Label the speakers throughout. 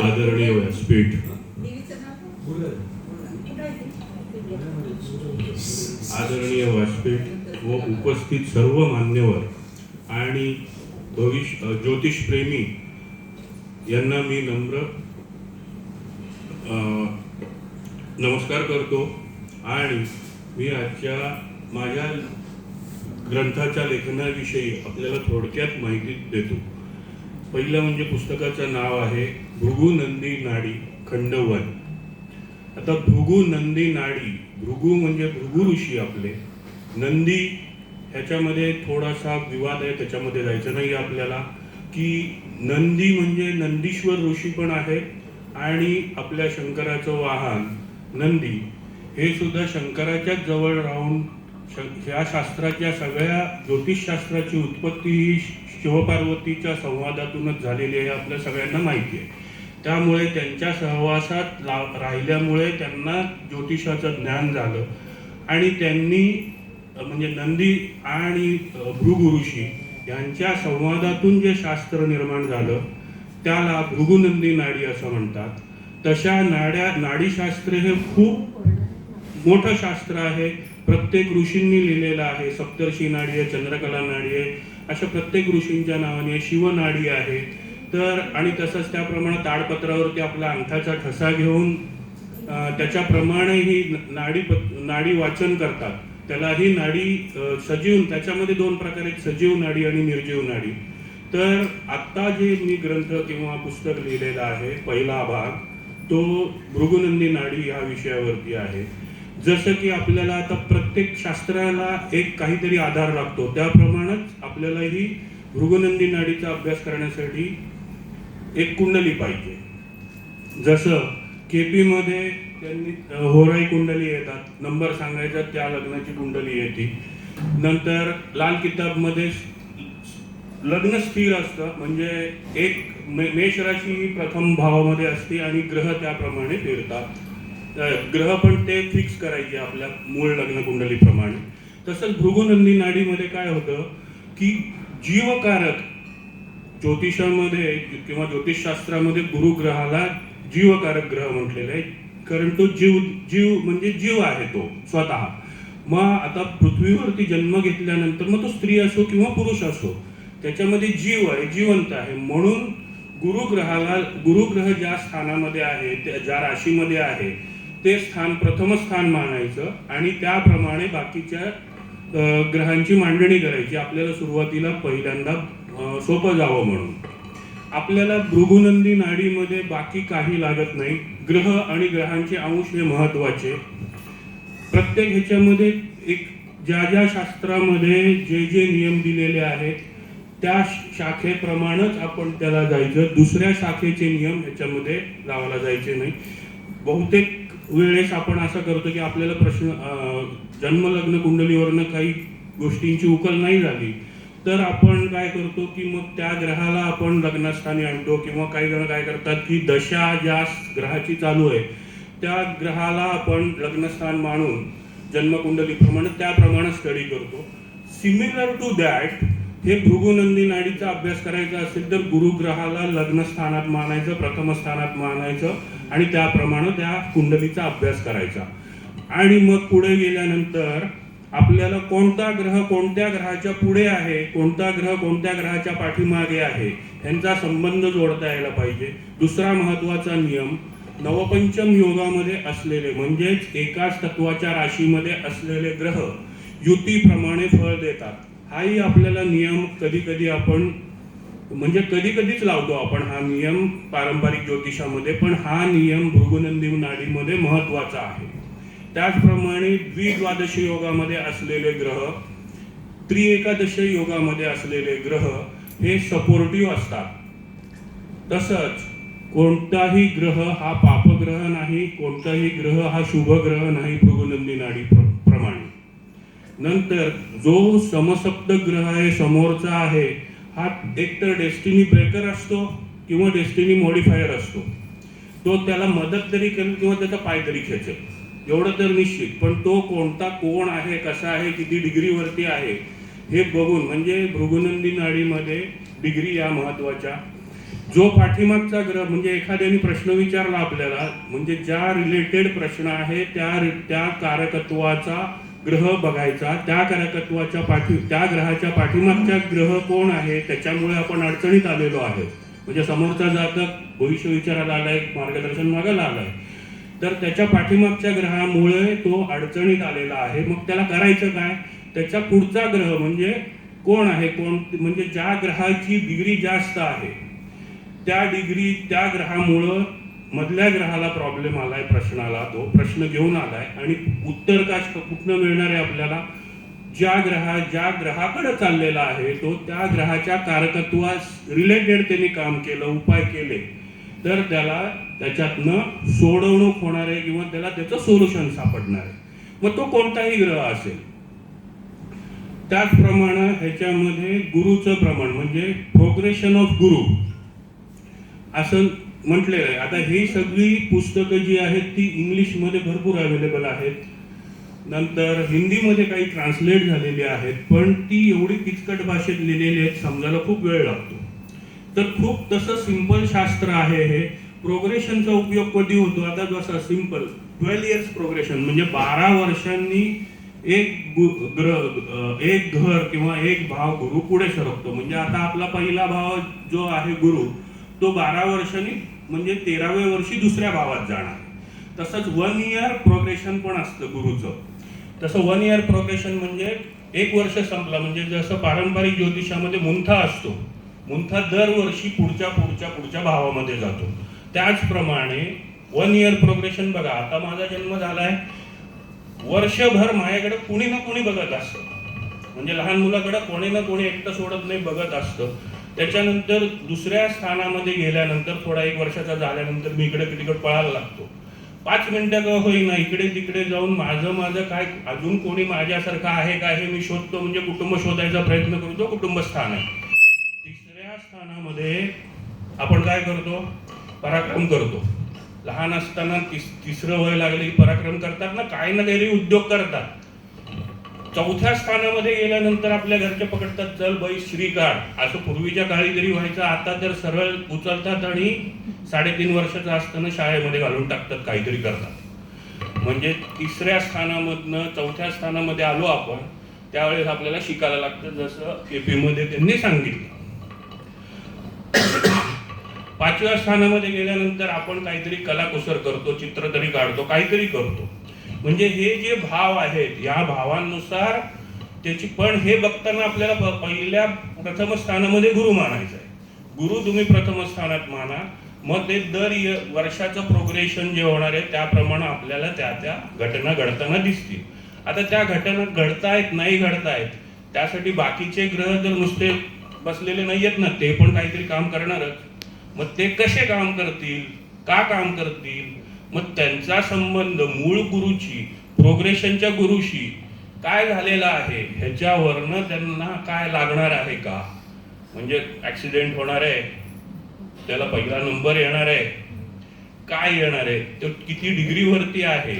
Speaker 1: आदरणीय व्यासपीठ. आदरणीय व्यासपीठ व उपस्थित सर्व मान्यवर आणि भविष्य ज्योतिषप्रेमी यांना मी नम्र नमस्कार करतो आणि मी आजच्या माझ्या ग्रंथाच्या लेखनाविषयी आपल्याला थोडक्यात माहिती देतो. पहिलं म्हणजे पुस्तकाचं नाव आहे भृगू नंदी नाडी खंड वन आता भृगू नंदी नाडी भृगू म्हणजे भृगू ऋषी आपले. नंदी ह्याच्यामध्ये थोडासा विवाद आहे त्याच्यामध्ये जायचं नाही आपल्याला. की नंदी म्हणजे नंदीश्वर ऋषी पण आहेत आणि आपल्या शंकराचं वाहन नंदी. हे सुद्धा शंकराच्याच जवळ राहून श- ह्या शास्त्राच्या सगळ्या ज्योतिषशास्त्राची उत्पत्ती ही शिवपार्वतीच्या संवादातूनच झालेली आहे आपल्या सगळ्यांना माहिती आहे. त्यामुळे त्यांच्या सहवासात ला राहिल्यामुळे त्यांना ज्योतिषाचं ज्ञान झालं. आणि त्यांनी म्हणजे नंदी आणि भृगुरुषी यांच्या संवादातून जे शास्त्र निर्माण झालं त्याला भृगुनंदी नाडी असं म्हणतात. तशा नाड्या नाडीशास्त्र हे खूप मोठं शास्त्र आहे. प्रत्येक ऋषींनी लिहिलेलं आहे सप्तर्षी नाडी आहे चंद्रकला नाडी आहे. अशा प्रत्येक ऋषींच्या नावाने शिवनाडी आहे. तर आणि तसंच त्याप्रमाणे ताडपत्रावरती आपला अंगठाचा ठसा घेऊन त्याच्याप्रमाणे ही नाडी नाडी वाचन करतात. त्याला ही नाडी सजीव त्याच्यामध्ये दोन प्रकार आहेत सजीव नाडी आणि निर्जीव नाडी. तर आत्ता जे मी ग्रंथ किंवा पुस्तक लिहिलेलं आहे पहिला भाग तो भृगुनंदी नाडी ह्या विषयावरती आहे. जसं की आपल्याला आता प्रत्येक शास्त्राला एक काहीतरी आधार लागतो. त्याप्रमाणेच आपल्याला ही नाडीचा अभ्यास करण्यासाठी एक कुंडली पाहिजे. जसं केपी मध्ये त्यांनी होराई कुंडली येतात. नंबर सांगायचा त्या लग्नाची कुंडली येते. नंतर लाल किताबमध्ये लग्न स्थिर असतं. म्हणजे एक मे- मेष राशी ही प्रथम भावामध्ये असते आणि ग्रह त्याप्रमाणे फिरतात. ग्रह पण ते फिक्स करायचे आपल्या मूळ लग्न कुंडलीप्रमाणे. तसंच भृगुनंदी नाडीमध्ये काय होतं की जीवकारक ज्योतिषामध्ये किंवा ज्योतिषशास्त्रामध्ये गुरुग्रहाला जीवकारक ग्रह म्हटलेला आहे कारण तो जीव जीव म्हणजे जीव आहे तो स्वतः. मग आता पृथ्वीवरती जन्म घेतल्यानंतर मग तो स्त्री असो किंवा पुरुष असो त्याच्यामध्ये जीव आहे जिवंत आहे. म्हणून गुरुग्रहाला गुरुग्रह ज्या स्थानामध्ये आहे त्या- ज्या राशीमध्ये आहे ते स्थान प्रथम स्थान मानायचं आणि त्याप्रमाणे बाकीच्या ग्रहांची मांडणी करायची. आपल्याला सुरुवातीला पहिल्यांदा सोपं जावं म्हणून. आपल्याला भृगुनंदी नाडीमध्ये बाकी काही लागत नाही. ग्रह आणि ग्रहांचे अंश हे महत्त्वाचे प्रत्येक ह्याच्यामध्ये एक ज्या ज्या शास्त्रामध्ये जे जे नियम दिलेले आहेत त्या शाखेप्रमाणेच आपण त्याला जायचं. दुसऱ्या शाखेचे नियम ह्याच्यामध्ये लावायला जायचे नाही. बहुतेक वेळेस आपण असं करतो की आपल्याला प्रश्न जन्मलग्न कुंडलीवरनं काही गोष्टींची उकल नाही झाली. तर आपण काय करतो की मग त्या ग्रहाला आपण लग्नस्थानी आणतो किंवा काही जण काय करतात की दशा ज्या ग्रहाची चालू आहे त्या ग्रहाला आपण लग्नस्थान मानून जन्मकुंडलीप्रमाणे त्याप्रमाणे स्टडी करतो. सिमिलर टू दॅट हे भृगुनंदी नाडीचा अभ्यास करायचा असेल तर गुरुग्रहाला लग्नस्थानात मानायचं प्रथम स्थानात मानायचं. आणि त्याप्रमाणे त्या कुंडलीचा अभ्यास करायचा. आणि मग पुढे गेल्यानंतर आपल्याला कोणता ग्रह कोणत्या ग्रहाच्या पुढे आहे कोणता ग्रह कोणत्या ग्रहाच्या पाठीमागे आहे यांचा संबंध जोडता यायला पाहिजे. दुसरा महत्त्वाचा नियम नवपंचम योगामध्ये असलेले म्हणजेच एकाच तत्वाच्या राशीमध्ये असलेले ग्रह युतीप्रमाणे फळ देतात. हाही आपल्याला नियम कधी कधी आपण म्हणजे कधी कधीच लावतो आपण हा नियम पारंपरिक ज्योतिषामध्ये पण हा नियम भृगुनंदी नाडीमध्ये महत्त्वाचा आहे. त्याचप्रमाणे द्विद्वादश योगामध्ये असलेले ग्रह त्रिएकादश योगामध्ये असलेले ग्रह हे सपोर्टिव्ह असतात. तसंच कोणताही ग्रह हा पापग्रह नाही कोणताही ग्रह हा शुभ ग्रह नाही भृगुनंदी नाडी प्र- प्रमाणे. नंतर जो समसप्त ग्रह आहे समोरचा आहे हा एकतर डेस्टिनी ब्रेकर असतो किंवा डेस्टिनी मॉडिफायर असतो. तो त्याला मदत तरी करेल किंवा त्याचा पाय तरी खेचेल. एवढं तर निश्चित. पण तो कोणता कोण आहे कसा आहे किती डिग्रीवरती आहे हे बघून म्हणजे भृगुनंदी नाडीमध्ये डिग्री या महत्त्वाच्या जो पाठीमागचा ग्रह म्हणजे एखाद्याने प्रश्न विचारला आपल्याला म्हणजे ज्या रिलेटेड प्रश्न आहे त्या त्या कारकत्वाचा ग्रह बघायचा त्या कारकत्वाच्या पाठी त्या ग्रहाच्या पाठीमागच्या ग्रह कोण आहे त्याच्यामुळे आपण अडचणीत आलेलो आहे म्हणजे समोरचा जातक भविष्य विचारायला आलाय मार्गदर्शन मागायला आलाय तर त्याच्या पाठीमागच्या ग्रहामुळे तो अडचणीत आलेला आहे. मग त्याला करायचं काय? त्याचा पुढचा ग्रह म्हणजे कोण आहे कोण? म्हणजे ज्या ग्रहाची डिग्री जास्त आहे त्या डिग्री त्या ग्रहामुळं मधल्या ग्रहाला प्रॉब्लेम आलाय प्रश्नाला. तो प्रश्न घेऊन आलाय. आणि उत्तर का कुठनं मिळणार आहे आपल्याला? ज्या ग्रहा ज्या ग्रहाकडे चाललेला आहे तो त्या ग्रहाच्या कारकत्वास रिलेटेड त्यांनी काम केलं उपाय केले. तर त्याला त्याच्यातनं सोडवणूक होणार आहे किंवा त्याला त्याचं सोल्युशन सापडणार आहे. मग तो कोणताही ग्रह असेल. त्याचप्रमाणे ह्याच्यामध्ये गुरुचं प्रमाण म्हणजे प्रोग्रेशन ऑफ गुरु. असं म्हटलेलं आहे आता ही सगळी पुस्तकं जी आहेत ती इंग्लिशमध्ये भरपूर अवेलेबल आहेत. नंतर हिंदीमध्ये काही ट्रान्सलेट झालेली आहेत पण ती एवढी किचकट भाषेत लिहिलेली आहेत समजायला खूप वेळ लागतो. तर खूप तसं सिंपल शास्त्र आहे हे. प्रोग्रेशनचा उपयोग कधी होतो? आता जसं सिंपल ट्वेल्व इयर्स प्रोग्रेशन म्हणजे बारा वर्षांनी एक ग्रह एक घर किंवा एक भाव गुरु पुढे सरकतो. म्हणजे आता आपला पहिला भाव जो आहे गुरु तो बारा वर्षांनी म्हणजे तेराव्या वर्षी दुसऱ्या भावात जाणार. तसंच वन इयर प्रोग्रेशन पण असतं गुरुचं. तसं वन इयर प्रोग्रेशन म्हणजे एक वर्ष संपला. म्हणजे जसं पारंपरिक ज्योतिषामध्ये मुंथा असतो. मुंथा दरवर्षी पुढच्या पुढच्या पुढच्या भावामध्ये जातो. त्याचप्रमाणे वन इयर प्रोग्रेशन बघा. आता माझा जन्म झालाय. वर्षभर माझ्याकडे कुणी ना कुणी बघत असतं. म्हणजे लहान मुलाकडे कोणी ना कोणी एकटं सोडत नाही बघत असतं. त्याच्यानंतर दुसऱ्या स्थानामध्ये गेल्यानंतर थोडा एक वर्षाचा झाल्यानंतर मी इकडे तिकडे पळायला लागतो. पाच मिनिटं का होईना इकडे तिकडे जाऊन माझं माझं काय अजून कोणी माझ्यासारखं आहे का हे मी शोधतो म्हणजे कुटुंब शोधायचा प्रयत्न करतो कुटुंब स्थान आहे. तिसऱ्या स्थानामध्ये आपण काय करतो? पराक्रम करतो. लहान असताना तिस तिसरं वय लागले की पराक्रम करतात ना काही ना काहीतरी उद्योग करतात. चौथ्या स्थानामध्ये गेल्यानंतर आपल्या घरचे पकडतात चल बाई श्रीकाळ असं पूर्वीच्या काळी जरी व्हायचं आता तर सरळ उचलतात आणि साडेतीन वर्षाचं असताना शाळेमध्ये घालून टाकतात काहीतरी करतात. म्हणजे तिसऱ्या स्थानामधनं चौथ्या स्थानामध्ये आलो आपण त्यावेळेस आपल्याला शिकायला लागतं जसं एपीमध्ये त्यांनी सांगितलं. पाचव्या स्थानामध्ये गेल्यानंतर आपण काहीतरी कलाकुसर करतो चित्र तरी काढतो काहीतरी करतो. म्हणजे हे जे भाव आहेत या भावांनुसार त्याची पण हे बघताना आपल्याला पहिल्या प्रथम स्थानामध्ये गुरु मानायचं आहे. गुरु तुम्ही प्रथम स्थानात माना मग ते दर य- वर्षाचं प्रोग्रेशन जे होणार आहे त्याप्रमाणे आपल्याला त्या त्या घटना घडताना दिसतील. आता त्या घटना घडतायत नाही घडतायत त्यासाठी बाकीचे ग्रह जर नुसते बसलेले नाही आहेत ना ते पण काहीतरी काम करणारच. मग ते कसे काम करतील का काम करतील? मग त्यांचा संबंध मूळ गुरुची प्रोग्रेशनच्या गुरुशी काय झालेला आहे? ह्याच्यावरनं त्यांना काय लागणार आहे का? म्हणजे ऍक्सिडेंट होणार आहे. त्याला पहिला नंबर येणार आहे. काय येणार आहे? तो किती डिग्रीवरती आहे?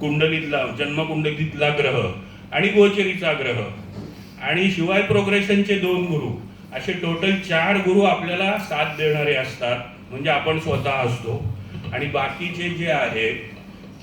Speaker 1: कुंडलीतला जन्मकुंडलीतला ग्रह आणि गोचरीचा ग्रह. आणि शिवाय प्रोग्रेशनचे दोन गुरु. असे टोटल चार गुरु आपल्याला साथ देणारे असतात. म्हणजे आपण स्वतः असतो. आणि बाकीचे जे आहेत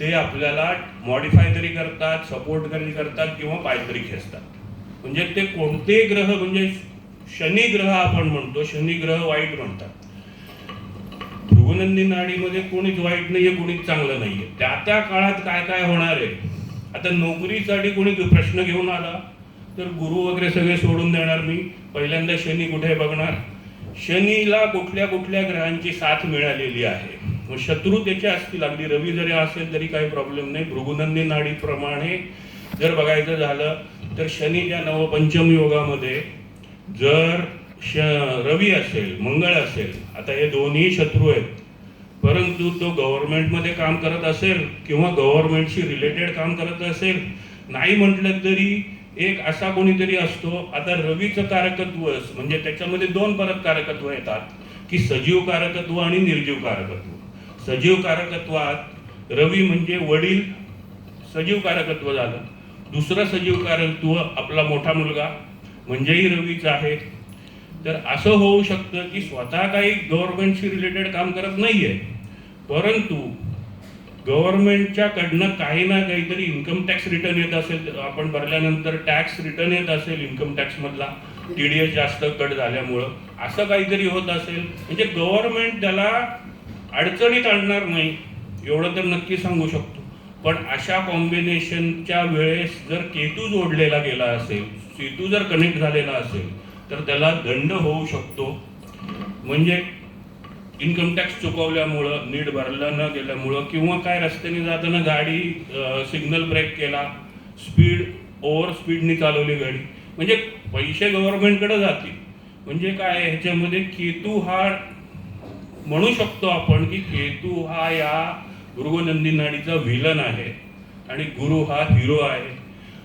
Speaker 1: ते आपल्याला मॉडिफाय तरी करतात सपोर्ट तरी करतात किंवा पाय तरी खेचतात. म्हणजे ते कोणते ग्रह म्हणजे शनी ग्रह आपण म्हणतो शनी ग्रह वाईट म्हणतात. भृगुनंदी नाडीमध्ये कोणीच वाईट नाहीये कोणीच चांगलं नाहीये. त्या त्या काळात काय काय होणार आहे? आता नोकरीसाठी कोणी प्रश्न घेऊन आला तर गुरु वगैरे सगळे सोडून देणार मी. पहिल्यांदा शनी कुठे बघणार? शनीला कुठल्या कुठल्या ग्रहांची साथ मिळालेली आहे? मग शत्रू त्याचे असतील. अगदी रवी जरी असेल तरी काही प्रॉब्लेम नाही. भृगुनंदी नाडीप्रमाणे जर बघायचं झालं तर शनीच्या नवपंचम योगामध्ये जर श रवी असेल मंगळ असेल आता हे दोन्ही शत्रू आहेत. परंतु तो गव्हर्नमेंटमध्ये काम करत असेल किंवा गव्हर्नमेंटशी रिलेटेड काम करत असेल नाही म्हटलं तरी एक असा कोणीतरी असतो. आता रवीचं कारकत्व म्हणजे त्याच्यामध्ये दोन परत कारकत्व येतात की सजीव कारकत्व आणि निर्जीव कारकत्व. सजीव कारकत्वात रवी म्हणजे वडील सजीव कारकत्व झालं. दुसरं सजीव कारकत्व आपला मोठा मुलगा म्हणजेही रवीचा आहे. तर असं होऊ शकतं की स्वतः काही गव्हर्नमेंटशी रिलेटेड काम करत नाहीये. परंतु गव्हर्नमेंटच्या कडनं काही ना काहीतरी इन्कम टॅक्स रिटर्न येत असेल तर आपण भरल्यानंतर टॅक्स रिटर्न येत असेल इन्कम टॅक्स मधला. टी डी एस जास्त कट झाल्यामुळं. असं काहीतरी होत असेल. म्हणजे गव्हर्नमेंट त्याला अडचणीत आणणार नाही एवढं तर नक्की सांगू शकतो. पण अशा कॉम्बिनेशनच्या वेळेस जर केतू जोडलेला गेला असेल सेतू जर कनेक्ट झालेला असेल तर त्याला दंड होऊ शकतो. म्हणजे इन्कम टॅक्स चुकवल्यामुळं नीट भरला न गेल्यामुळं किंवा काय रस्त्याने जाताना गाडी सिग्नल ब्रेक केला स्पीड ओव्हर स्पीडने चालवली गाडी. म्हणजे पैसे गव्हर्नमेंटकडे जातील. म्हणजे काय ह्याच्यामध्ये केतू हा म्हणू शकतो आपण की केतू हा या गुरुगोनंदी नाडीचा व्हिलन आहे आणि गुरु हा हिरो आहे.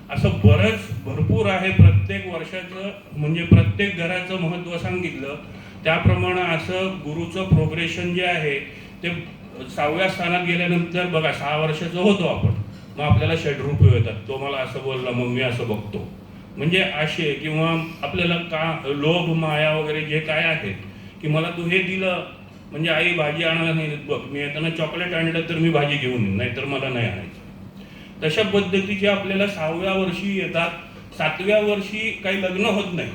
Speaker 1: असं बरंच भरपूर आहे प्रत्येक वर्षाचं म्हणजे प्रत्येक घराचं महत्त्व सांगितलं. त्याप्रमाणे असं गुरुचं प्रोग्रेशन जे आहे ते सहाव्या स्थानात गेल्यानंतर बघा सहा वर्षाचं होतो आपण. मग आपल्याला षडरूप येतात तो मला असं बोलला मग मी असं बघतो. म्हणजे असे किंवा आपल्याला का लोभ माया वगैरे जे काय आहेत की मला तू हे दिलं म्हणजे आई भाजी आणायला नाही बघ मी येताना चॉकलेट आणलं तर मी भाजी घेऊन येईन नाहीतर मला नाही आणायची. तशा पद्धतीचे आपल्याला सहाव्या वर्षी येतात सातव्या वर्षी काही लग्न होत नाही.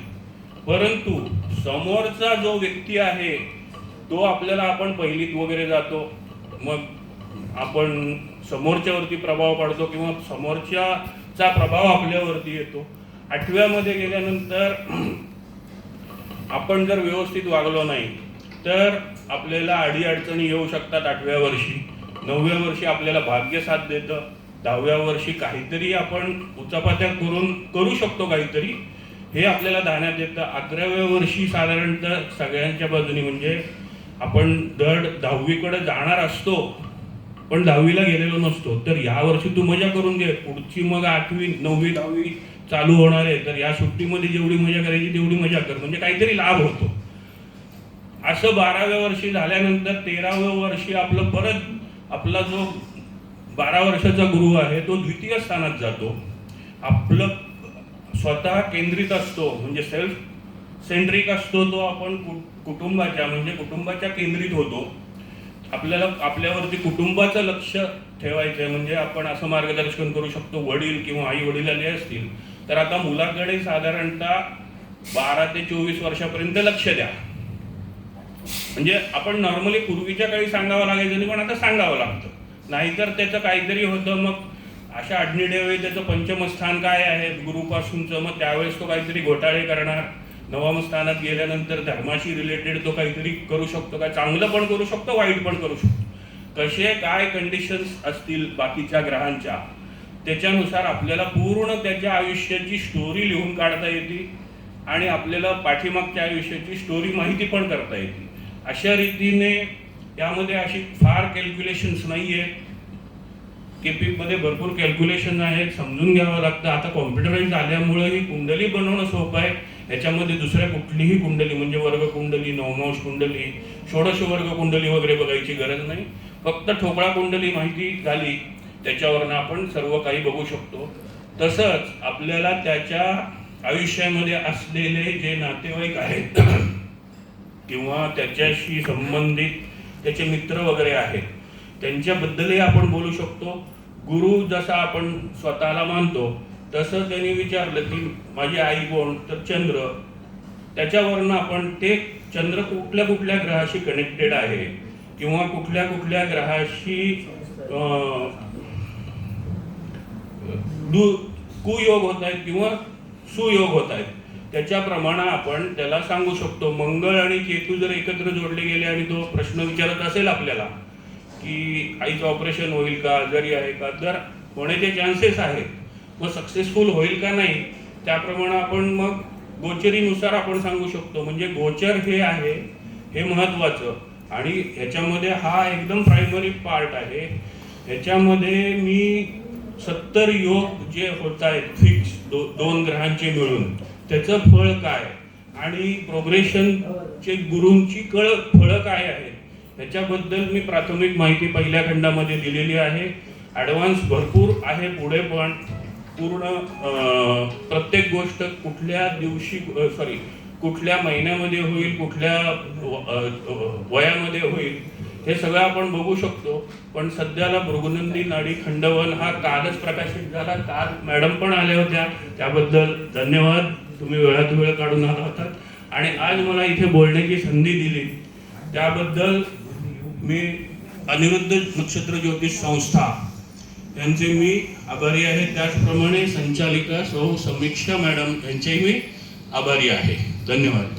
Speaker 1: परंतु समोरचा जो व्यक्ती आहे तो आपल्याला आपण पहिलीत वगैरे जातो मग आपण समोरच्यावरती प्रभाव पाडतो किंवा समोरच्याचा प्रभाव आपल्यावरती येतो. आठव्यामध्ये गेल्यानंतर आपण जर व्यवस्थित वागलो नाही तर आपल्याला अडीअडचणी येऊ शकतात आठव्या वर्षी. नवव्या वर्षी आपल्याला भाग्य साथ देतं. दहाव्या वर्षी काहीतरी आपण उचापात्या करून करू शकतो काहीतरी. हे आपल्याला धाण्यात येतं अकराव्या वर्षी साधारणतः सगळ्यांच्या बाजूनी म्हणजे आपण दड दहावीकडे जाणार असतो पण दहावीला गेलेलो नसतो. तर या वर्षी तू मजा करून घे. पुढची मग आठवी नववी दहावी चालू होणार आहे. तर या सुट्टीमध्ये जेवढी मजा करायची तेवढी मजा कर. म्हणजे काहीतरी लाभ होतो. असं बाराव्या वर्षी झाल्यानंतर तेराव्या वर्षी आपलं परत आपला जो बारा वर्षाचा गुरु आहे तो द्वितीय स्थानात जातो. आपलं स्वतः केंद्रित असतो म्हणजे सेल्फ सेंट्रिक असतो तो आपण कुटुंबाच्या म्हणजे कुटुंबाच्या केंद्रित होतो. आपल्याला आपल्यावरती कुटुंबाचं लक्ष ठेवायचं आहे म्हणजे आपण असं मार्गदर्शन करू शकतो वडील किंवा आई वडील आले असतील तर आता मुलाकडे साधारणतः बारा ते चोवीस वर्षापर्यंत लक्ष द्या. म्हणजे आपण नॉर्मली पूर्वीच्या काळी सांगावं लागायचं नाही पण आता सांगावं लागतं. नाहीतर त्याचं काहीतरी होतं मग अशा आडनिडेवेळी त्याचं पंचम स्थान काय आहे गुरुपासूनचं मग त्यावेळेस तो काहीतरी घोटाळे करणार. नवम स्थानात गेल्यानंतर धर्माशी रिलेटेड तो काहीतरी करू शकतो काय चांगलं पण करू शकतो वाईट पण करू शकतो. कसे काय कंडिशन्स असतील बाकीच्या ग्रहांच्या त्याच्यानुसार आपल्याला पूर्ण त्याच्या आयुष्याची स्टोरी लिहून काढता येते आणि आपल्याला पाठीमागच्या आयुष्याची स्टोरी माहिती पण करता येते. अशा रीतीने यामध्ये अशी फार कॅल्क्युलेशन्स नाही आहेत केपीमध्ये भरपूर कॅल्क्युलेशन आहेत. समजून घ्यावं लागतं. आता कॉम्प्युटराईज आल्यामुळे ही कुंडली बनवणं सोपं आहे. याच्यामध्ये दुसऱ्या कुठलीही कुंडली म्हणजे वर्ग कुंडली नवमांश कुंडली षोडश वर्ग कुंडली वगैरे बघायची गरज नाही. फक्त ठोकळा कुंडली माहिती झाली त्याच्यावरनं आपण सर्व काही बघू शकतो. तसंच आपल्याला त्याच्या आयुष्यामध्ये असलेले जे नातेवाईक आहेत किंवा त्याच्याशी संबंधित त्याचे मित्र वगैरे आहेत त्यांच्याबद्दलही आपण बोलू शकतो. गुरु जसा आपण स्वतःला मानतो तसं त्यांनी विचारलं की माझी आई कोण? तर चंद्र. त्याच्यावरनं आपण ते चंद्र कुठल्या कुठल्या ग्रहाशी कनेक्टेड आहे? किंवा कुठल्या कुठल्या ग्रहाशी दु कुयोग होत आहेत किंवा सुयोग होत आहेत? त्याच्याप्रमाणे आपण त्याला सांगू शकतो. मंगळ आणि केतू जर एकत्र जोडले गेले आणि तो प्रश्न विचारत असेल आपल्याला की आईचं ऑपरेशन होईल का? आजारी आहे का? तर होण्याचे चान्सेस आहेत. मग सक्सेसफुल होईल का नाही? त्याप्रमाणे आपण मग गोचरीनुसार आपण सांगू शकतो. म्हणजे गोचर हे आहे हे महत्वाचं. आणि ह्याच्यामध्ये हा एकदम प्रायमरी पार्ट आहे. ह्याच्यामध्ये मी सत्तर योग जे होत आहेत फिक्स दो, दोन ग्रहांचे मिळून. त्याचं फळ काय? आणि प्रोग्रेशनचे गुरूंची कळ फळं काय आहेत? ह्याच्याबद्दल मी प्राथमिक माहिती पहिल्या खंडामध्ये दिलेली आहे. ॲडव्हान्स भरपूर आहे पुढे पण. पूर्ण प्रत्येक गोष्ट कुठल्या दिवशी सॉरी कुठल्या महिन्यामध्ये होईल कुठल्या वयामध्ये होईल हे सगळं आपण बघू शकतो. पण सध्याला भृगुनंदी नाडी खंडवन हा कालच प्रकाशित झाला. काल मॅडम पण आल्या होत्या. त्याबद्दल धन्यवाद. तुम्ही वेळात वेळ काढून आला होता. आणि आज मला इथे बोलण्याची संधी दिली. त्याबद्दल मी अनिरुद्ध नक्षत्र ज्योतिष संस्था यांचे मी आभारी आहे. त्याचप्रमाणे संचालिका सौ समीक्षा मॅडम यांचेही मी आभारी आहे. धन्यवाद.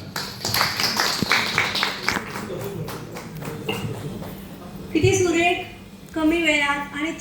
Speaker 2: किती सुरेख कमी वेळात आणि